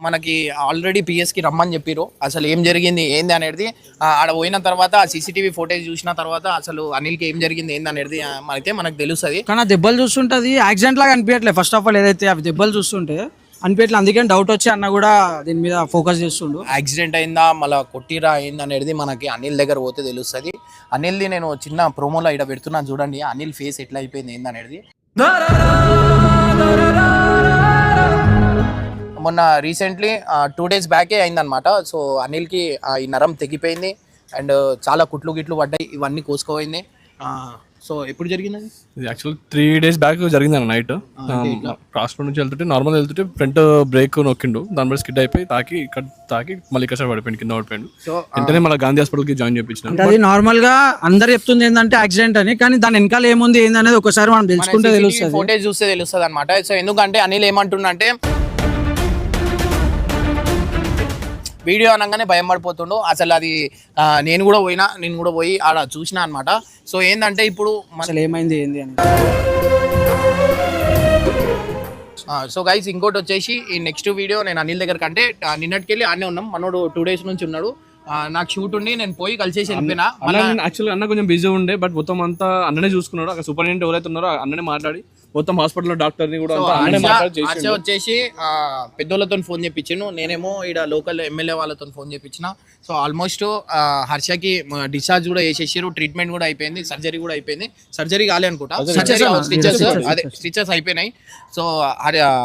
మనకి ఆల్రెడీ పిఎస్కి రమ్మని చెప్పిరు అసలు ఏం జరిగింది ఏంది అనేది ఆడ పోయిన తర్వాత ఆ సీసీటీవీ ఫోటేజ్ చూసిన తర్వాత అసలు అనిల్కి ఏం జరిగింది ఏంది అనేది ఆ, మనకి మనకు తెలుస్తుంది. కానీ ఆ దెబ్బలు చూస్తుంటే అది యాక్సిడెంట్ లాగా అనిపించట్లేదు ఫస్ట్ ఆఫ్ ఆల్ ఏదైతే అవి దెబ్బలు చూస్తుంటే అనిపించట్లేదు అందుకే డౌట్ వచ్చి అన్న కూడా దీని మీద ఫోకస్ చేస్తుండు. యాక్సిడెంట్ అయిందా మళ్ళీ కొట్టిరా అయింది అనేది మనకి అనిల్ దగ్గర పోతే తెలుస్తుంది. అనిల్ది నేను చిన్న ప్రోమోలో ఇక్కడ పెడుతున్నాను చూడండి. అనిల్ ఫేస్ ఎట్లా అయిపోయింది ఏంది అనేది. మొన్న రీసెంట్లీ టూ డేస్ బ్యాకే అయిందనమాట సో అనిల్కి ఈ నరం తెగిపోయింది. అండ్ చాలా కుట్లు గిట్లు పడ్డాయి. ఇవన్నీ కోసుకోపోయింది సో ఎప్పుడు జరిగింది ఇది యాక్చువల్ త్రీ డేస్ బ్యాక్ జరిగింది అన్న నైట్ హాస్పిటల్ నుంచి వెళ్తుంటే నార్మల్ వెళ్తుంటే ఫ్రంట్ బ్రేక్ నొక్కిండు. దాని బట్టి స్కిడ్ అయిపోయి తాకి ఇక్కడ తాకి మళ్ళీ ఇక్కడ పడిపోయింది కింద పడిపోయిండు. సో వెంటనే మళ్ళీ గాంధీ హాస్పిటల్కి జాయిన్ చేయించిన అది నార్మల్గా అందరు చెప్తుంది ఏంటంటే యాక్సిడెంట్ అని కానీ దాని వెనకాల ఏముంది ఏంది అనేది ఒకసారి మనం తెలుసుకుంటే తెలుస్తుంది. ఫోటేజ్ చూస్తే తెలుస్తుంది అనమాట సో ఎందుకంటే అనిల్ ఏమంటుండంటే వీడియో అనగానే భయం పడిపోతుండు. అసలు అది నేను కూడా పోయినా నేను కూడా పోయి ఆడ చూసిన అనమాట సో ఏంటంటే ఇప్పుడు అసలు ఏమైంది ఏంది అని. సో గైస్ ఇంకోటి వచ్చేసి ఈ నెక్స్ట్ వీడియో నేను అనిల్ దగ్గర కంటే నిన్నటికి వెళ్ళి ఆనే ఉన్నాం. మనోడు టూ డేస్ నుంచి ఉన్నాడు. నాకు షూట్ ఉండి నేను పోయి కలిసేసి వెళ్ళిపోయినా. యాక్చువల్గా అన్న కొంచెం బిజీ ఉండే బట్ మొత్తం అంతా అన్ననే చూసుకున్నాడు. అక్కడ సూపరింటెండెంట్ ఎవరైతే ఉన్నారో అన్ననే మాట్లాడి మొత్తం హాస్పిటల్లో డాక్టర్ని కూడా మాట్లాడి చేసి వచ్చేసి ఆ, పెద్దోళ్ళతో ఫోన్ చేయించాను నేనేమో ఇక్కడ లోకల్ ఎమ్మెల్యే వాళ్ళతో ఫోన్ చేయించిన సో ఆల్మోస్ట్ హర్షకి డిశ్చార్జ్ కూడా చేసేసారు ట్రీట్మెంట్ కూడా అయిపోయింది. సర్జరీ కూడా అయిపోయింది. సర్జరీ కాలే అనుకుంటా. సర్జరీ స్టిచెస్ అదే స్టిచెస్ అయిపోయినాయి. సో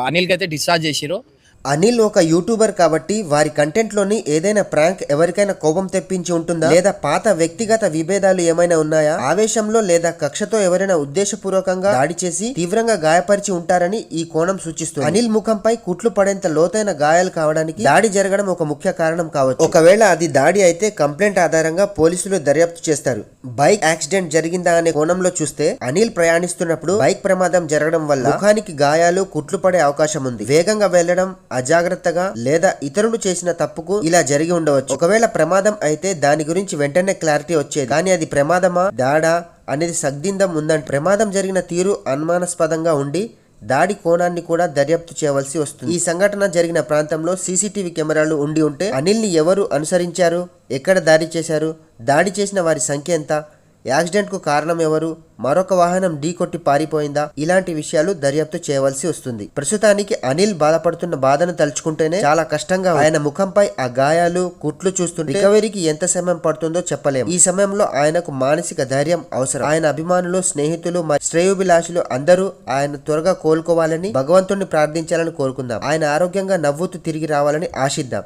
అనిల్కి అయితే డిశ్చార్జ్ చేసిరు అనిల్ ఒక యూట్యూబర్ కాబట్టి వారి కంటెంట్లోని ఏదైనా ప్రాంక్ ఎవరికైనా కోపం తెప్పించి ఉంటుందా? లేదా పాత వ్యక్తిగత విభేదాలు ఏమైనా ఉన్నాయా? ఆవేశంలో లేదా కక్షతో ఎవరైనా ఉద్దేశపూర్వకంగా దాడి చేసి తీవ్రంగా గాయపరిచి ఉంటారని ఈ కోణం సూచిస్తుంది. అనిల్ ముఖంపై కుట్లు పడేంత లోతైన గాయాలు కావడానికి దాడి జరగడం ఒక ముఖ్య కారణం కావచ్చు. ఒకవేళ అది దాడి అయితే కంప్లైంట్ ఆధారంగా పోలీసులు దర్యాప్తు చేస్తారు. బైక్ యాక్సిడెంట్ జరిగిందా అనే కోణంలో చూస్తే అనిల్ ప్రయాణిస్తున్నప్పుడు బైక్ ప్రమాదం జరగడం వల్ల ముఖానికి గాయాలు కుట్లు పడే అవకాశం ఉంది. వేగంగా వెళ్ళడం అజాగ్రత్తగా లేదా ఇతరులు చేసిన తప్పుకు ఇలా జరిగి ఉండవచ్చు. ఒకవేళ ప్రమాదం అయితే దాని గురించి వెంటనే క్లారిటీ వచ్చేది. కానీ అది ప్రమాదమా? దాడా? అనేది సగ్దిందం ఉందంటే ప్రమాదం జరిగిన తీరు అనుమానాస్పదంగా ఉండి దాడి కోణాన్ని కూడా దర్యాప్తు చేయవలసి వస్తుంది. ఈ సంఘటన జరిగిన ప్రాంతంలో సీసీటీవీ కెమెరాలు ఉండి ఉంటే అనిల్ని ఎవరు అనుసరించారు? ఎక్కడ దాడి చేశారు? దాడి చేసిన వారి సంఖ్య ఎంత? యాక్సిడెంట్కు కారణం ఎవరు? మరొక వాహనం ఢీ కొట్టి పారిపోయిందా? ఇలాంటి విషయాలు దర్యాప్తు చేయవలసి వస్తుంది. ప్రస్తుతానికి అనిల్ బాధపడుతున్న బాధను తలుచుకుంటేనే చాలా కష్టంగా ఆయన ముఖంపై ఆ గాయాలు కుట్లు చూస్తుంటే రికవరీకి ఎంత సమయం పడుతుందో చెప్పలేము. ఈ సమయంలో ఆయనకు మానసిక ధైర్యం అవసరం. ఆయన అభిమానులు స్నేహితులు మరియు శ్రేయోభిలాషులు అందరూ ఆయన త్వరగా కోలుకోవాలని భగవంతుణ్ణి ప్రార్థించాలని కోరుకుందాం. ఆయన ఆరోగ్యంగా నవ్వుతూ తిరిగి రావాలని ఆశిద్దాం.